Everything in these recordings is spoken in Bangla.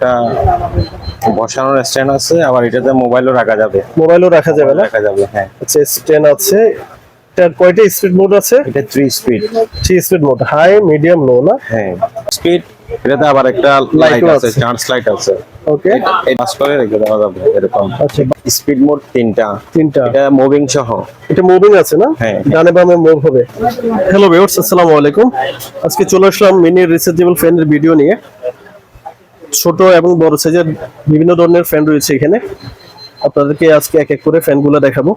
একটা বসানোর স্ট্যান্ড আছে আবার এটাতে মোবাইলও রাখা যাবে। মোবাইলও রাখা যাবে না? রাখা যাবে হ্যাঁ। আচ্ছা স্ট্যান্ড আছে। এটার কয়টা স্পিড মোড আছে? এটা three speed three speed mode high medium low না? হ্যাঁ স্পিড এটাতে আবার একটা লাইট আছে আছে। চার্জ লাইট আছে। ওকে এই পাস করে রেখে দেওয়া যাবে এরকম। আচ্ছা। স্পিড মোড তিনটা। তিনটা। এটা মুভিং সহ। এটা মুভিং আছে না? হ্যাঁ। ডানে বামে মুভ হবে। হ্যালো ভিউয়ার্স আসসালামু আলাইকুম। আজকে চলে আসলাম মিনি রিচার্জেবল ফ্যানের ভিডিও নিয়ে। ছোট এবং বড় সাইজের বিভিন্ন ধরনের ফ্যান রয়েছে এখানে। আপনাদেরকে আজকে এক এক করে ফ্যানগুলো দেখাবো।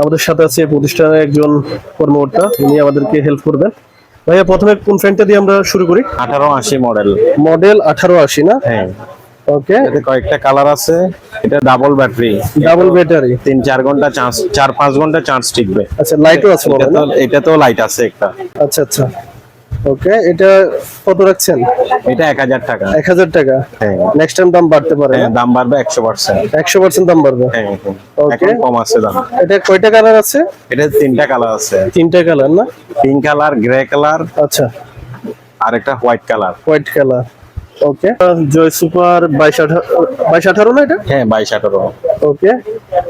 আমাদের সাথে আছে প্রতিষ্ঠানের একজন কর্মকর্তা উনি আমাদেরকে হেল্প করবেন। ভাইয়া প্রথমে কোন ফ্যানটা দিয়ে আমরা শুরু করি? আঠারো আশি মডেল মডেল আঠারো আশি না? হ্যাঁ। ওকে এতে কয়েকটা কালার আছে। এটা ডাবল ব্যাটারি ডাবল ব্যাটারি তিন চার ঘণ্টা চার্জ চার পাঁচ ঘণ্টা চার্জ টিকবে। আচ্ছা লাইটও আছে এটা তো লাইট আছে একটা। আচ্ছা আচ্ছা। ওকে এটা কত রাখছেন? এটা এক হাজার টাকা। এক হাজার টাকা। হ্যাঁ। নেক্সট টাইম দাম বাড়তে পারে হ্যাঁ, দাম বাড়বে একশো পার্সেন্ট। একশো পার্সেন্ট দাম বাড়বে? হ্যাঁ ওকে কম আছে দাম। এটা কয়টা কালার আছে? এটা তিনটা কালার আছে। তিনটা কালার না? পিঙ্ক কালার গ্রে কালার আচ্ছা। আর একটা white colour. White colour. Okay Joy super বাইশ আঠারো না এটা? হ্যাঁ বাইশ আঠারো। ওকে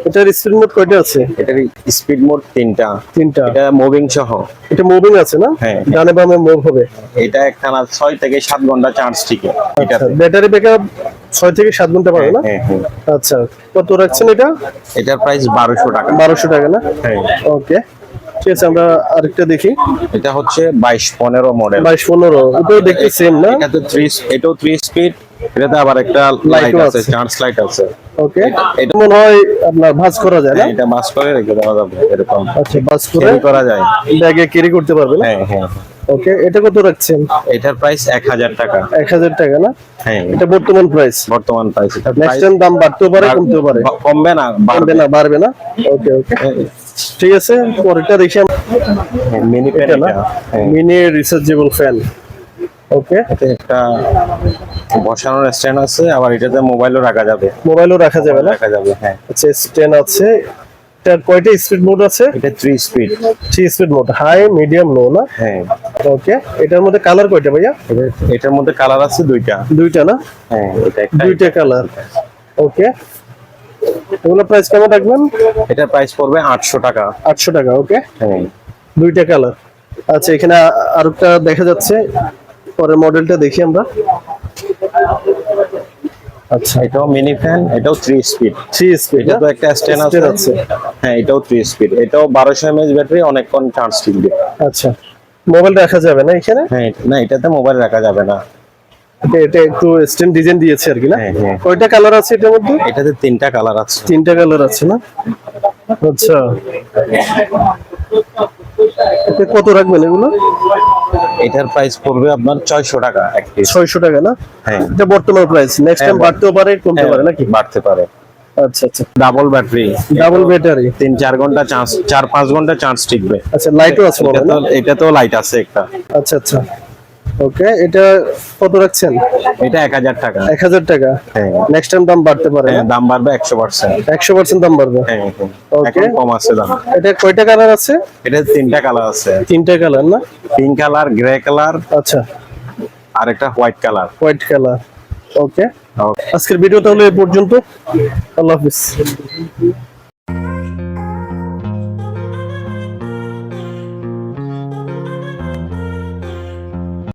এটার স্পিড মোড কয়টা আছে? এটার স্পিড মোড তিনটা। তিনটা। এটা মুভিং সহ। এটা মুভিং আছে না? হ্যাঁ। ডানে বামে মুভ হবে। এটা একটানা ছয় থেকে সাত ঘণ্টা চার্জ টিকে। এটাতে। ব্যাটারি ব্যাকআপ ছয় থেকে সাত ঘণ্টা পাবে না? হ্যাঁ হ্যাঁ আচ্ছা কত রাখছেন এটা? এটার প্রাইস বারোশো টাকা। বারোশো টাকা না? হ্যাঁ। ওকে ঠিক আছে আমরা আরেকটা দেখি। এটা হচ্ছে বাইশ পনেরো মডেল বাইশ পনেরো এটাও দেখতে সেম না? এটাতে থ্রি এটাও থ্রি স্পিড এটাতে আবার একটা লাইট আছে আছে। চার্জ লাইট আছে। ওকে এটা- এটা মনে হয় আপনার ভাঁজ করা যায় না? হ্যাঁ, এটা মাস করে রেখে দেওয়া যাবে এরকম। আচ্ছা ভাঁজ করে করা যায়। ব্যাগে ক্যারি করতে পারবে না? হ্যাঁ হ্যাঁ। ওকে এটা কত রাখছেন? এটার প্রাইস এক হাজার টাকা। না? হ্যাঁ। এটা বর্তমান প্রাইস বর্তমান প্রাইস এটা নেক্সট টাইম দাম বাড়তেও পারে কমতেও পারে। কমবে না বাড়বে। না বাড়বে না? ওকে ওকে ঠিক আছে পরেরটা দেখি। মিনি এটা না? মিনি রিচার্জেবল ফ্যান ওকে একটা বসানোর স্ট্যান্ড আছে আবার এটাতে মোবাইলও রাখা যাবে। মোবাইলও রাখা যাবে না? রাখা যাবে হ্যাঁ। আচ্ছা স্ট্যান্ড আছে। এটার কয়টা স্পিড মোড আছে? এটা three speed three speed mode high medium low না? হ্যাঁ। ওকে এটার মধ্যে কালার কয়টা ভাইয়া? এটা- এটার মধ্যে কালার আছে দুইটা। দুইটা না? হ্যাঁ এটা একটা দুইটা কালার ওকে এগুলো প্রাইস কেমন রাখবেন? এটার প্রাইস পড়বে আটশো টাকা। আটশো টাকা ওকে হ্যাঁ। দুইটা কালার আচ্ছা এখানে আরেকটা দেখা যাচ্ছে। পরের মডেলটা দেখি আমরা। আচ্ছা। এটাও মিনি ফ্যান এটাও থ্রি স্পিড থ্রি স্পিড এটা তো একটা স্ট্যান্ড আছে। হ্যাঁ এটাও থ্রি স্পিড এটাও বারোশো এমএএচ ব্যাটারি অনেকক্ষণ চার্জ টিকবে আচ্ছা। মোবাইল রাখা যাবে না এখানে? হ্যাঁ না এটাতে মোবাইল রাখা যাবে না। এটা- এটা একটু স্ট্যান্ড ডিজাইন দিয়েছে আর কি না? হ্যাঁ, হ্যাঁ। কয়টা কালার আছে এটার মধ্যে? এটাতে তিনটা কালার আছে। তিনটা কালার আছে না? আচ্ছা। এটা কত রাখবেন এগুলো? এটার প্রাইস পড়বে আপনার ছয়শো টাকা এক পিস ছয়শো টাকা না? হ্যাঁ। এটা বর্তমান প্রাইস নেক্সট টাইম বাড়তেও পারে কমতে পারে নাকি? বাড়তে পারে। আচ্ছা আচ্ছা। ডাবল ব্যাটারি ডাবল ব্যাটারি তিন চার ঘণ্টা চার্জ চার পাঁচ ঘণ্টা চার্জ টিকবে। আচ্ছা লাইটও আছে এটা না তো এটা তো লাইট আছে একটা। আচ্ছা আচ্ছা। ওকে এটা কত রাখছেন? এটা এক হাজার টাকা। এক হাজার টাকা। হ্যাঁ। নেক্সট টাইম দাম বাড়তে পারে হ্যাঁ, দাম বাড়বে একশো পার্সেন্ট। একশো পার্সেন্ট দাম বাড়বে? হ্যাঁ হ্যাঁ কম আছে দাম। এটা কয়টা কালার আছে? এটা তিনটা কালার আছে। তিনটা কালার না? Pink colour grey colour. আচ্ছা। আর একটা white colour. White colour. Okay আজকের ভিডিও তাহলে এ পর্যন্ত। আল্লাহ হাফিজ।